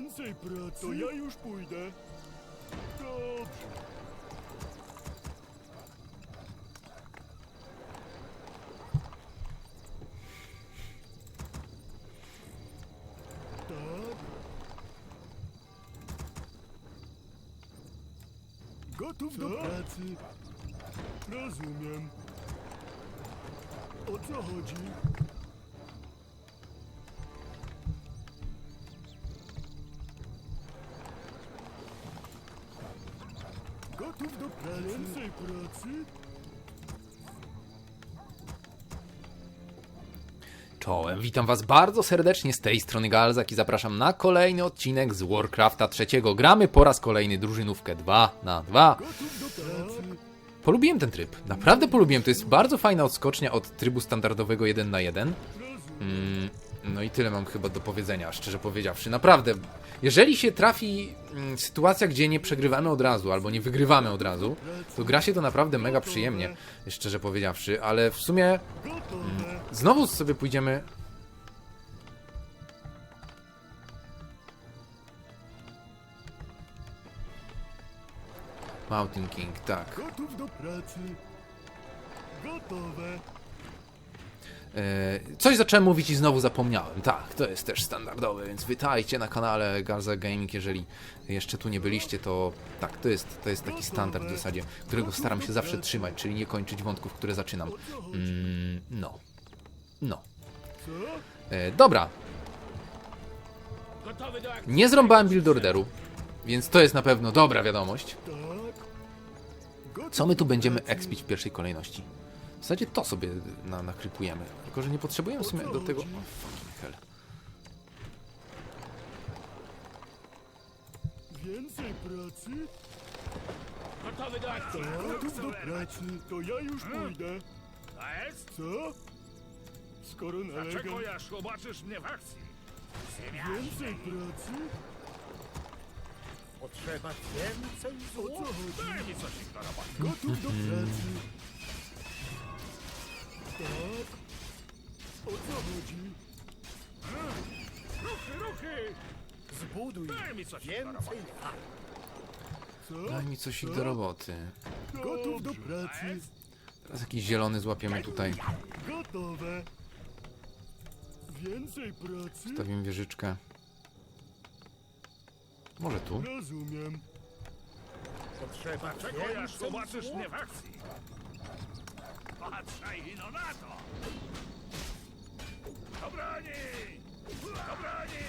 Więcej pracy? To ja już pójdę. Dobrze. Tak. Gotów do pracy. Rozumiem. O co chodzi? Gotów do pracy. Więcej pracy? Czołem, witam was bardzo serdecznie z tej strony Galzak i zapraszam na kolejny odcinek z Warcrafta trzeciego. Gramy po raz kolejny drużynówkę 2 na 2. Gotów do pracy? Polubiłem ten tryb, naprawdę polubiłem, to jest bardzo fajna odskocznia od trybu standardowego 1 na 1. Mm, no i tyle mam chyba do powiedzenia, szczerze powiedziawszy. Naprawdę, jeżeli się trafi mm, sytuacja, gdzie nie przegrywamy od razu, albo nie wygrywamy od razu, to gra się to naprawdę mega przyjemnie, szczerze powiedziawszy, ale w sumie Gotowe. Znowu sobie pójdziemy. Mountain King, tak. Gotów do pracy? Gotowe. E, coś zacząłem mówić i znowu zapomniałem. Tak, to jest też standardowe, więc witajcie na kanale Garza Gaming. Jeżeli jeszcze tu nie byliście, to tak, to jest, to jest taki standard w zasadzie, którego staram się zawsze trzymać, czyli nie kończyć wątków, które zaczynam. Mm, no. No. E, dobra. Nie zrąbałem build orderu, więc to jest na pewno dobra wiadomość. Co my tu będziemy ekspić w pierwszej kolejności? W zasadzie to sobie na, nakrypujemy. Tylko, że nie potrzebujemy w sumie do tego... O, fucking hell. Więcej pracy? Gotowy do akcji. Gotów do pracy? To ja już pójdę. A jest? Co? Skoro nalegam... Dlaczego ja zobaczysz mnie w akcji? Więcej pracy? Potrzeba więcej chodzi? Daj mi coś do roboty. Gotów do pracy? Tak. O co chodzi? Ruchy, ruchy! Zbuduj Daj mi coś do roboty. więcej. Co? Daj mi coś ich do roboty. Gotów do pracy? Teraz jakiś zielony złapiemy tutaj. Gotowe. Więcej pracy? Stawimy wieżyczkę. Może tu? Rozumiem. Potrzeba Dlaczego ja więcej zobaczysz złota. mnie w akcji? Patrzaj no na to! Do broni! Do broni!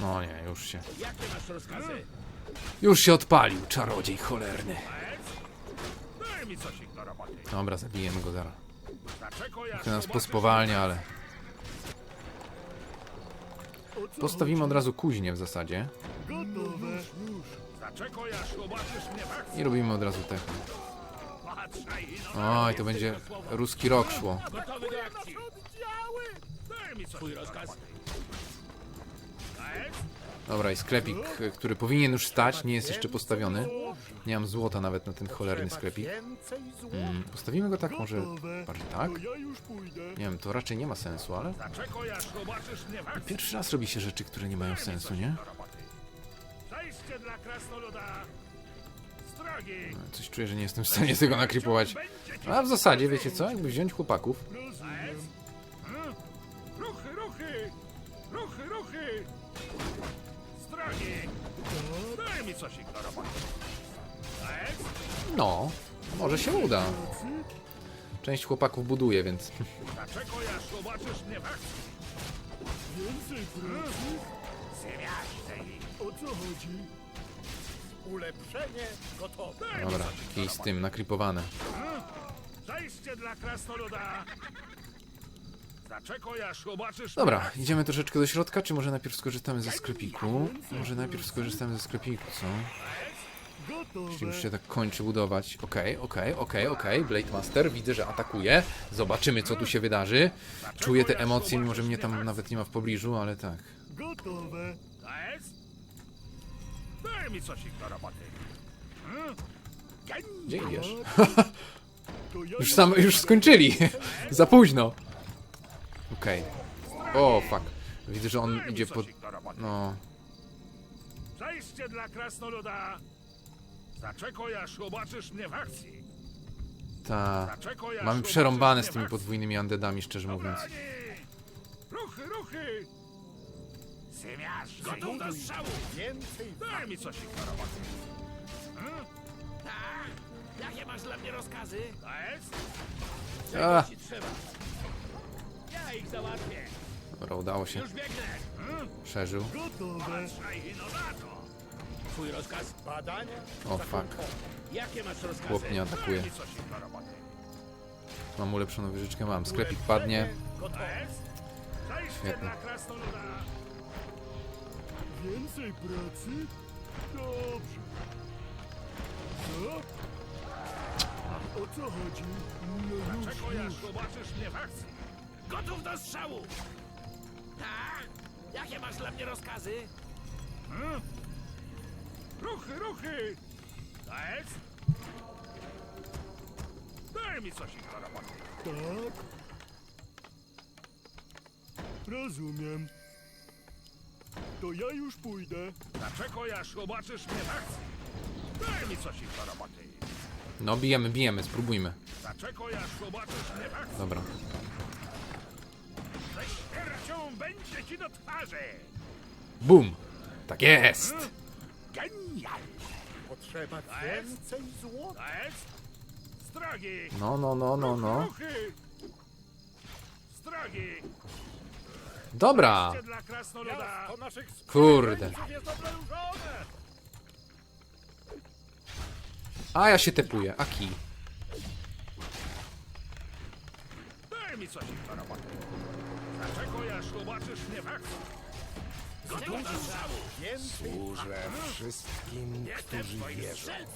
No nie, już się. Jakie masz rozkazy? Już się odpalił, czarodziej cholerny. Daj mi coś do roboty. Dobra, zabijemy go zaraz. Dlaczego ja Trochę nas pospowalnia, ale... Postawimy od razu kuźnię w zasadzie. chodzi? Gotowe. Już. Dlaczego ja zobaczysz mnie w akcji? I robimy od razu techno. Oj, to będzie ruski rok szło. Dobra, i sklepik, który powinien już stać, nie jest jeszcze postawiony. Nie mam złota nawet na ten cholerny sklepik. Więcej złota. Mm, postawimy go tak może bardziej tak? Nie wiem, to raczej nie ma sensu, ale pierwszy raz robi się rzeczy, które nie mają sensu, nie? Dla. Coś czuję, że nie jestem w stanie tego nakrypować. A w zasadzie, wiecie co, jakby wziąć chłopaków. Hmm? Ruchy, ruchy! Ruchy, ruchy! Z drogi. Daj mi coś do roboty. No, może się uda. Część chłopaków buduje, więc Dlaczego ja zobaczysz mnie w akcji? Więcej pracy? Zjaśnij. O co chodzi? Ulepszenie gotowe. Dobra, kij z tym, nakrypowane. Zajście dla krasnoluda. Zobaczysz Dobra, idziemy troszeczkę do środka, czy może najpierw skorzystamy ze sklepiku? Może najpierw skorzystamy ze sklepiku, co? Jeśli już się tak kończy budować. Okej, okej, okej, okej. Blade Master, widzę, że atakuje. Zobaczymy, co tu się wydarzy. Czuję te emocje, mimo że mnie tam nawet nie ma w pobliżu, ale tak. Gotowe. A jest? Daj mi coś do roboty. Hmm? Gdzie idziesz? Już sam, już skończyli. Za późno. Okej. O, fuck. Widzę, że on idzie roboty. No... Zajście dla krasnoluda! Zaczekaj, aż zobaczysz mnie w akcji! Ta. Mamy przerąbane z tymi podwójnymi undeadami, szczerze mówiąc. Ruchy, ruchy! Symiarz, gotów do strzału! Więcej Daj mi coś do roboty! Tak? Jakie masz dla mnie rozkazy? To jest? A, Ci trzeba. Ja ich załatwię. dobra, udało się. Już biegnę. Przeżył. Gotowe. Patrzaj, no na to! Twój rozkaz? badania O fuck. Jakie masz rozkazy? Chłop Daj atakuje. mi coś ich do roboty! Mam ulepszoną wieżyczkę, mam. Sklepik padnie. Świetnie. dla krasnoluda! Więcej pracy? Dobrze. Co? O co chodzi? No już, Czekaj, aż już. zobaczysz mnie w akcji! Gotów do strzału. Tak? Jakie masz dla mnie rozkazy? Ruchy, ruchy! To jest? Daj mi coś do roboty! Tak? Rozumiem. To ja już pójdę. Zaczekaj, aż zobaczysz mnie w akcji! Daj mi coś ich do roboty! No, bijemy, bijemy, spróbujmy. Zaczekaj, aż zobaczysz mnie w akcji! Dobra. Ze śmiercią będzie ci do twarzy! Bum! Tak jest! Genialnie! potrzeba jest? więcej złota. To jest? No, no, no, no, no. Ruchy! Strogi! Dobra! Kurde. A ja się tepuję. A kij. Daj mi coś do roboty! Zaczekaj, aż zobaczysz mnie w Służę wszystkim, Jestem którzy wierzą. mnie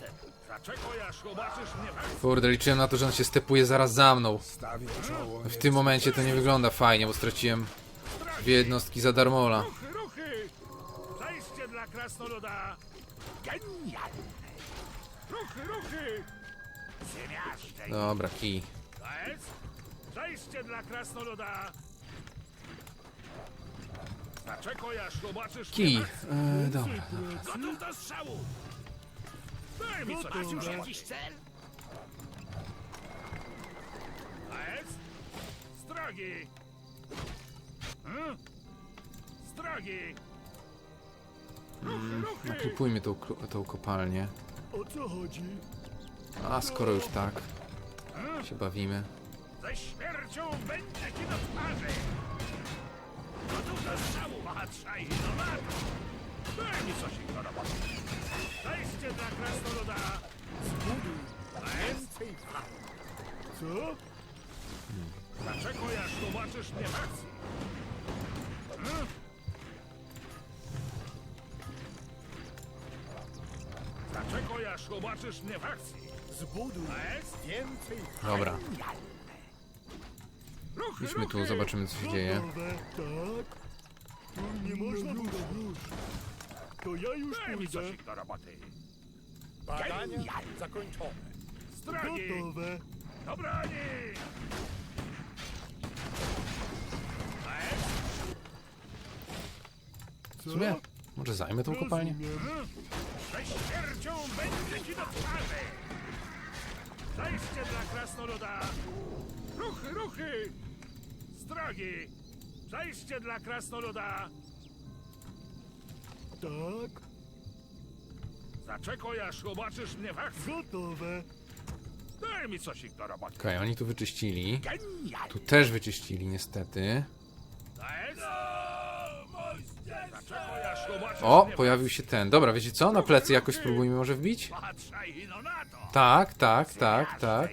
w! Kurde, liczyłem na to, że on się stepuje zaraz za mną. Stawię czoło W tym momencie to nie wygląda fajnie, bo straciłem dwie jednostki za darmola. Ruchy, ruchy! Zajście dla krasnoluda! Genialne! Ruchy, ruchy! Ziemiaszczej! Dobra, kij. To jest? Zajście dla krasnoluda! Zaczekaj, aż zobaczysz Kij. E, dobra. Gotów do strzału! Daj mi coś Masz już do jakiś cel? To jest? Strogi! Hmm? Ruchy, ruchy! Naklipujmy tą, tą kopalnię. O co chodzi? A skoro już tak się bawimy. Ze śmiercią będzie ci do twarzy! Gotów do strzału! Patrzaj, no na to! Daj mi coś do roboty! Zajście dla krasnoluda! zbuduj więcej Co? Zaczekaj, aż zobaczysz mnie w akcji! Zaczekaj, aż zobaczysz mnie w akcji! zbuduj więcej Dobra. Ruchy, Idźmy tu, ruchy! zobaczymy co się dzieje. Tak? Tu nie można już, już. To ja już Daj mi pójdę. coś ich do roboty! badania zakończone. Strogi! Gotowe. Do W Co? sumie, może zajmę tą kopalnię? Rozumiem. Ze śmiercią będzie ci do twarzy! Zajście dla krasnoluda! Ruchy, ruchy! Strogi! Zajście dla krasnoluda! Tak? Zaczekaj, aż zobaczysz mnie w akcji! Gotowe. Daj mi coś ich do roboty! Okej, oni tu wyczyścili. Genialnie! Tu też wyczyścili niestety. To jest? O, pojawił się ten. Dobra, wiecie co? Na plecy jakoś spróbujmy może wbić? Patrzaj, na to! Tak, tak, tak, tak.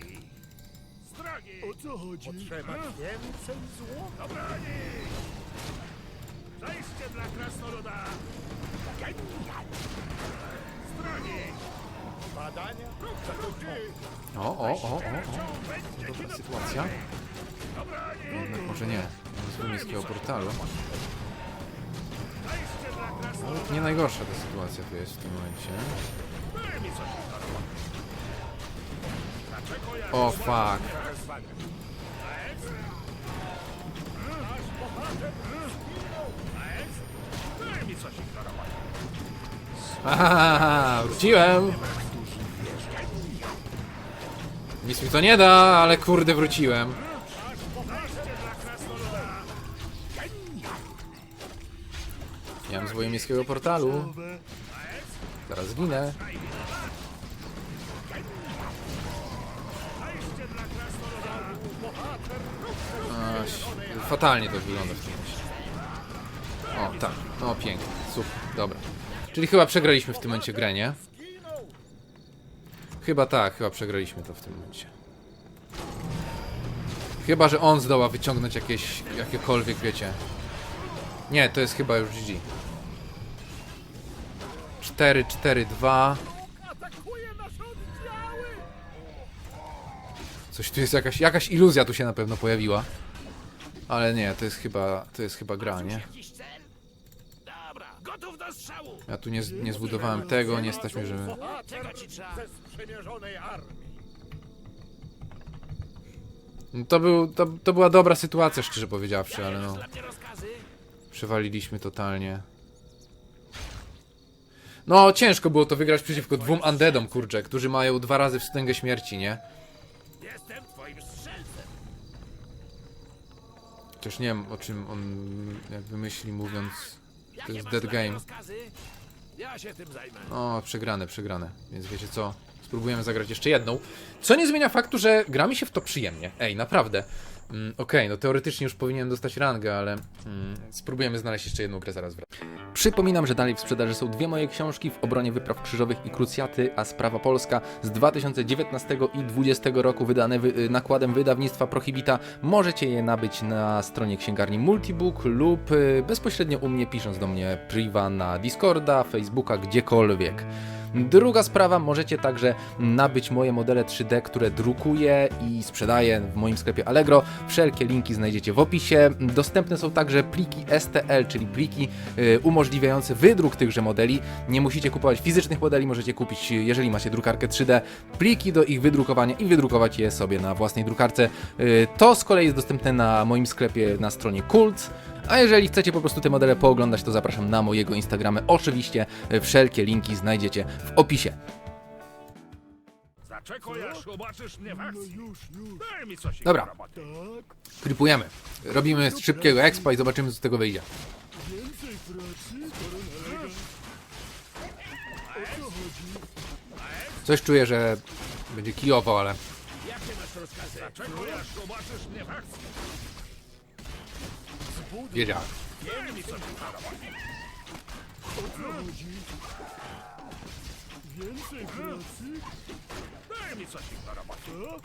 O! O, o, o, o, Dobra do sytuacja. Jednak może nie. Z miejskiego portalu. Nie najgorsza ta sytuacja tu jest w tym momencie. O fuck. Aha, wróciłem. Nic mi to nie da, ale kurde wróciłem. Swojego miejskiego portalu. Zaraz zginę. Fatalnie to wygląda w tym. O, tak. No, pięknie. Super. Dobra. Czyli chyba przegraliśmy w tym momencie grę, nie? Chyba tak, chyba przegraliśmy to w tym momencie. Chyba, że on zdoła wyciągnąć jakieś, jakiekolwiek, wiecie. Nie, to jest chyba już GG. 4, 4, 2. Atakuje nasze oddziały! Coś tu jest jakaś, jakaś iluzja tu się na pewno pojawiła. Ale nie, to jest chyba, to jest chyba gra, nie? Ja tu nie, nie zbudowałem tego, nie stać mnie, żeby... No To, był, to, to była dobra sytuacja, szczerze powiedziawszy, ale no... Przewaliliśmy totalnie. No, ciężko było to wygrać przeciwko dwóm undeadom, kurczę, którzy mają dwa razy wstęgę śmierci, nie? Jestem twoim strzelcem. Chociaż nie wiem, o czym on jakby myśli, mówiąc... To jest dead game. Ja. O, przegrane, przegrane. Więc wiecie co? Spróbujemy zagrać jeszcze jedną. Co nie zmienia faktu, że gra mi się w to przyjemnie. Ej, naprawdę. Mm, Okej, no teoretycznie już powinienem dostać rangę, ale mm, spróbujemy znaleźć jeszcze jedną grę zaraz. Przypominam, że dalej w sprzedaży są dwie moje książki w obronie wypraw krzyżowych i krucjaty, a sprawa polska z 2019 i 2020 roku wydane wy, y, nakładem wydawnictwa Prohibita. Możecie je nabyć na stronie księgarni Multibook lub y, bezpośrednio u mnie pisząc do mnie priva na Discorda, Facebooka, gdziekolwiek. Druga sprawa, możecie także nabyć moje modele 3D, które drukuję i sprzedaję w moim sklepie Allegro. Wszelkie linki znajdziecie w opisie. Dostępne są także pliki STL, czyli pliki y, umożliwiające wydruk tychże modeli. Nie musicie kupować fizycznych modeli, możecie kupić, jeżeli macie drukarkę 3D, pliki do ich wydrukowania i wydrukować je sobie na własnej drukarce. Y, To z kolei jest dostępne na moim sklepie na stronie Kult. A jeżeli chcecie po prostu te modele pooglądać, to zapraszam na mojego Instagrama. Oczywiście y, wszelkie linki znajdziecie w opisie. Zaczekaj, aż zobaczysz mnie w No akcji. już, już. Daj mi coś Dobra. roboty. Tak, Klipujemy. Robimy szybkiego expa i zobaczymy, co z tego wyjdzie. więcej pracy? Coś czuję, że będzie kijowo, ale Jakie masz rozkazy? Zaczekaj, aż zobaczysz mnie w akcji. Chodzi? Więcej pracy? Daj mi coś do roboty.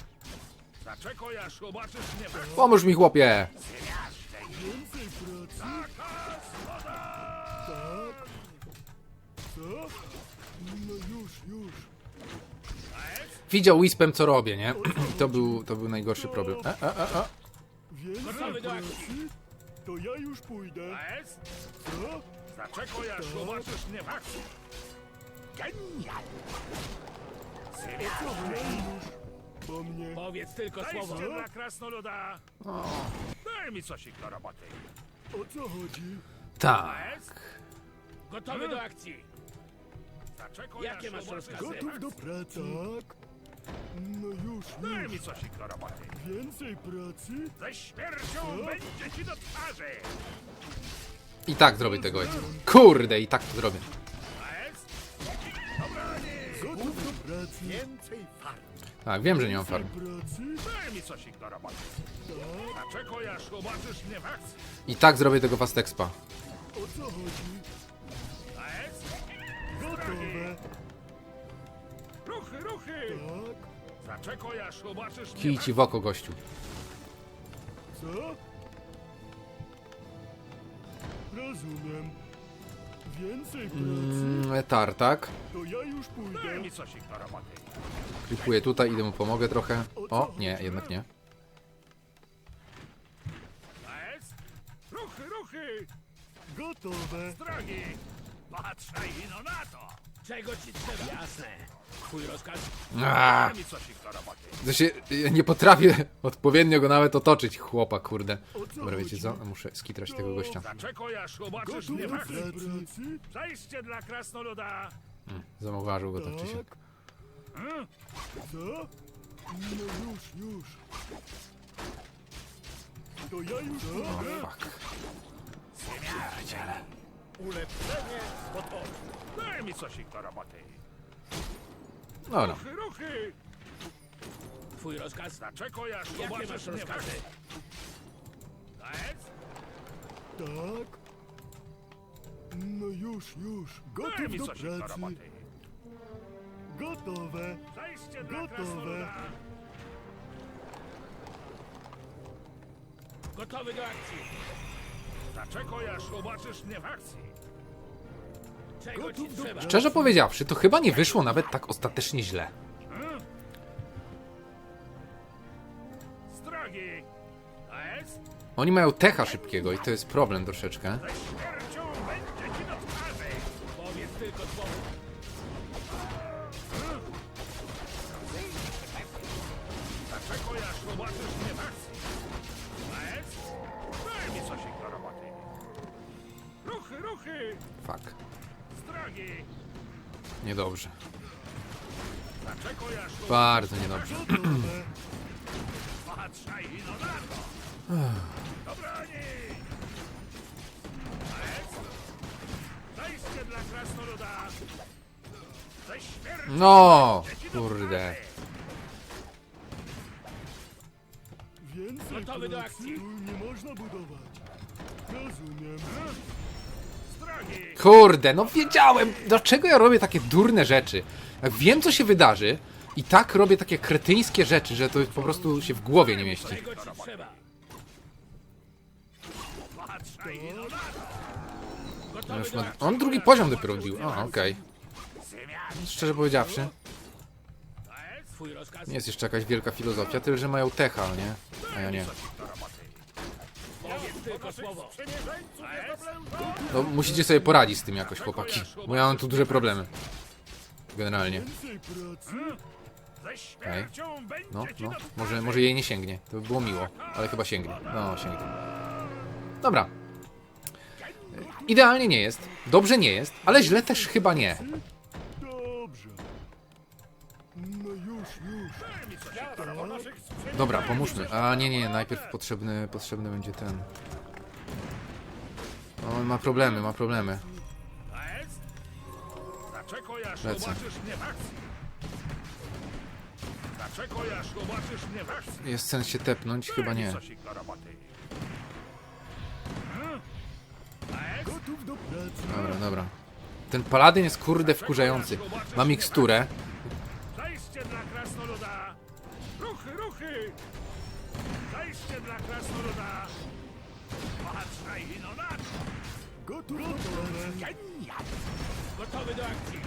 Zaczekaj, aż zobaczysz. Pomóż mi, chłopie! Więcej pracy? Tak. Co? No już, już. Widział Wispem, co robię, nie? To był, to był najgorszy problem. E, e, e. Więcej pracy? To ja już pójdę. Jest? Co? Zaczekaj, aż zobaczysz mnie w akcji. Co wy już? Po mnie. Powiedz tylko słowo. Dajcie dla krasnoluda. Daj mi coś do roboty. O co chodzi? Tak. Jest? Gotowy do akcji. Zaczekaj, Jakie aż masz zobaczysz rozkazy? mnie w Gotów do pracy? Tak. No już, Daj już. mi coś do roboty. Więcej pracy? Ze śmiercią będzie ci do twarzy. I tak zrobię tego expa. Kurde, i tak to zrobię. Jest? Gotów do pracy? Więcej farm. Tak, wiem, że nie mam farm. Pracy? Daj mi coś do roboty. Zaczekaj, aż zobaczysz mnie w akcji. I tak zrobię tego fast expa. O co chodzi? Jest? Gotowe. Ruchy, ruchy. Tak. Zaczekaj, aż zobaczysz mnie Kij w ci w oko, gościu. Co? Rozumiem. Więcej pracy? Mm, tar, tak? To ja już Daj pójdę. mi coś roboty. Klipuję tutaj, idę mu pomogę trochę. O, nie, jednak nie. Jest? Ruchy, ruchy. Gotowe. Drogi. Patrzaj, no na to. Czego ci trzeba? Jasne. Twój rozkaz? Aaa, mi coś ich do roboty. to się, ja nie potrafię odpowiednio go nawet otoczyć, chłopa, kurde. Dobra, wiecie co? Muszę skitrać tego gościa. Zaczekaj, aż pracy? Przejście dla krasnoluda. Zauważył go tak czy siak. Tak. Co? No już, już. To ja już mogę? Fuck. Ulepszenie gotowe. Daj mi coś do roboty. Dobra. Ruchy, ruchy. Twój rozkaz? Zaczekaj, aż Jakie zobaczysz masz rozkazy? Daec? Tak. No już, już. Daj Gotów mi do coś do pracy. roboty. Gotowe. Przejście dla Gotowe. krasnoluda. Gotowy do akcji. Zaczekaj, aż zobaczysz mnie w akcji. Czego ci trzeba? Szczerze powiedziawszy, to chyba nie wyszło nawet tak ostatecznie źle. Z drogi. Daec? Oni mają techa szybkiego i to jest problem troszeczkę. Ze śmiercią będzie ci do twarzy. Powiedz tylko słowo. Zaczekaj, aż zobaczysz mnie w akcji. Ruchy. Fuck. Z drogi. Niedobrze. Zaczekaj, aż Bardzo niedobrze. Gotowe. Patrzaj i no na to! Do broni! Daec? Zajście dla krasnoluda! Ze śmiercią No, do kurde. Więcej Gotowy do pracy akcji. tu nie można budować. Rozumiem. Kurde, no wiedziałem, dlaczego ja robię takie durne rzeczy. Jak wiem, co się wydarzy i tak robię takie kretyńskie rzeczy, że to po prostu się w głowie nie mieści. No ma... On drugi poziom dopiero bił. O, okej. Szczerze powiedziawszy, nie jest jeszcze jakaś wielka filozofia, tyle że mają techa, nie? A ja nie. No musicie sobie poradzić z tym jakoś, chłopaki. Bo ja mam tu duże problemy. Generalnie. No, no. Może, może jej nie sięgnie. To by było miło. Ale chyba sięgnie. No, sięgnie. Dobra. Idealnie nie jest. Dobrze nie jest, ale źle też chyba nie. Dobra, pomóżmy. A nie, nie, najpierw potrzebny, potrzebny będzie ten. O, ma problemy, ma problemy. Daec? Zaczekaj, aż Lecę. zobaczysz mnie w akcji. Zaczekaj, aż zobaczysz mnie w akcji. Jest sens się tepnąć? Chyba nie. coś ich do roboty. Hmm? Daec? Gotów do pracy? Dobra, dobra. Ten paladyn jest kurde wkurzający. Ma miksturę. Zajście dla krasnoluda! Ruchy, ruchy! Zajście dla krasnoluda! Patrzaj no pracy? Gotowy do akcji.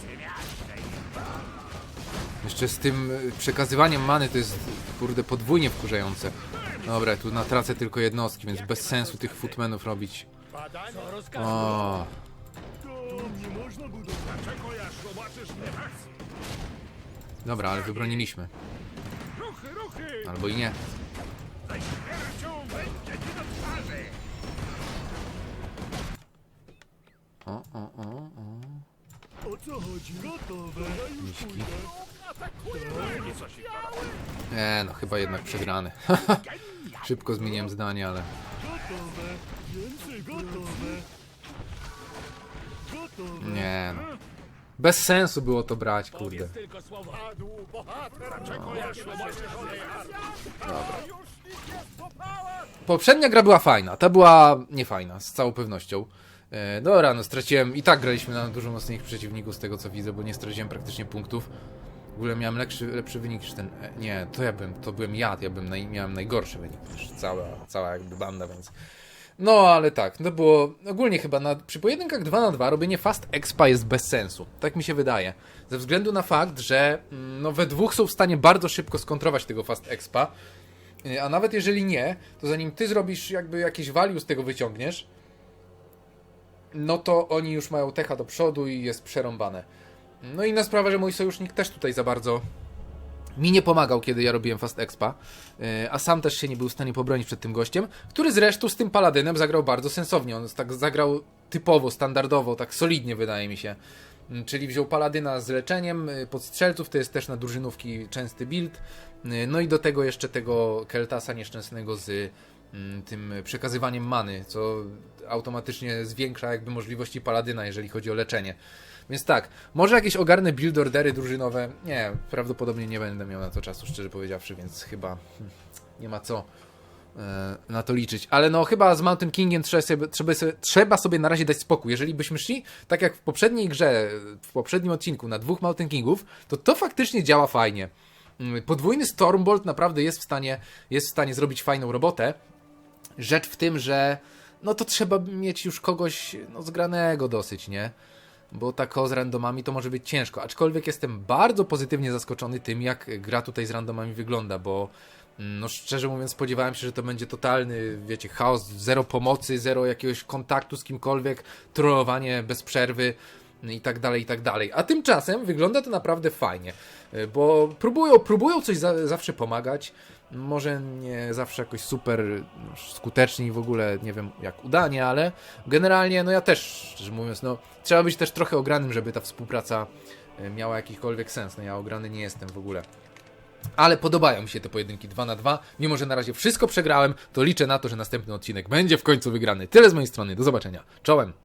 Zmiażdżaj Jeszcze z tym y, przekazywaniem many to jest kurde podwójnie wkurzające. Dobra, tu natracę tylko jednostki, więc bez sensu tych footmenów robić. O, dobra, ale wybroniliśmy. Ruchy, ruchy! Albo i nie. Ze śmiercią będzie ci do twarzy! O, o, o, o. O co chodzi? Gotowe. Ja już. Nie, no chyba jednak przegrany. Szybko zmieniłem zdanie, ale... Gotowe. Więcej gotowe. Gotowe. Nie no. Bez sensu było to brać, kurde. Poprzednia gra była fajna, ta była niefajna, z całą pewnością. E, dobra, no straciłem, i tak graliśmy na dużo mocniejszych przeciwników z tego co widzę, bo nie straciłem praktycznie punktów. W ogóle miałem lepszy, lepszy wynik niż ten, e, nie, to ja byłem, to byłem ja, ja bym naj, miałem najgorszy wynik niż cała, cała jakby banda, więc... No, ale tak, to było ogólnie chyba na, przy pojedynkach 2 na 2 robienie fast expa jest bez sensu. Tak mi się wydaje. Ze względu na fakt, że mm, no, we dwóch są w stanie bardzo szybko skontrować tego fast expa. Y, A nawet jeżeli nie, to zanim ty zrobisz jakby jakieś value z tego wyciągniesz, no to oni już mają techa do przodu i jest przerąbane. No i inna sprawa, że mój sojusznik też tutaj za bardzo mi nie pomagał, kiedy ja robiłem Fast Expa, yy, a sam też się nie był w stanie pobronić przed tym gościem, który zresztą z tym Paladynem zagrał bardzo sensownie. On tak zagrał typowo, standardowo, tak solidnie wydaje mi się. Mm, Czyli wziął Paladyna z leczeniem yy, podstrzelców, to jest też na drużynówki częsty build. Yy, No i do tego jeszcze tego Keltasa nieszczęsnego z mm, tym przekazywaniem many, co automatycznie zwiększa jakby możliwości Paladyna, jeżeli chodzi o leczenie. Więc tak, może jakieś ogarnę build ordery drużynowe? Nie, prawdopodobnie nie będę miał na to czasu, szczerze powiedziawszy, więc chyba hmm, nie ma co e, na to liczyć. Ale no chyba z Mountain Kingiem trzeba sobie, trzeba, sobie, trzeba sobie na razie dać spokój. Jeżeli byśmy szli, tak jak w poprzedniej grze, w poprzednim odcinku na dwóch Mountain Kingów, to to faktycznie działa fajnie. Mm, Podwójny Stormbolt naprawdę jest w stanie, jest w stanie zrobić fajną robotę. Rzecz w tym, że no to trzeba mieć już kogoś no, zgranego dosyć, nie? Bo tak o z randomami to może być ciężko. Aczkolwiek jestem bardzo pozytywnie zaskoczony tym, jak gra tutaj z randomami wygląda, bo mm, no szczerze mówiąc spodziewałem się, że to będzie totalny, wiecie, chaos, zero pomocy, zero jakiegoś kontaktu z kimkolwiek, trollowanie bez przerwy i tak dalej, i tak dalej. A tymczasem wygląda to naprawdę fajnie, y, bo próbują, próbują coś za, zawsze pomagać, może nie zawsze jakoś super no, skuteczni w ogóle, nie wiem jak udanie, ale generalnie, no ja też, szczerze mówiąc, no trzeba być też trochę ogranym, żeby ta współpraca y, miała jakikolwiek sens. No ja ograny nie jestem w ogóle. Ale podobają mi się te pojedynki 2 na 2 Mimo, że na razie wszystko przegrałem, to liczę na to, że następny odcinek będzie w końcu wygrany. Tyle z mojej strony. Do zobaczenia. Czołem.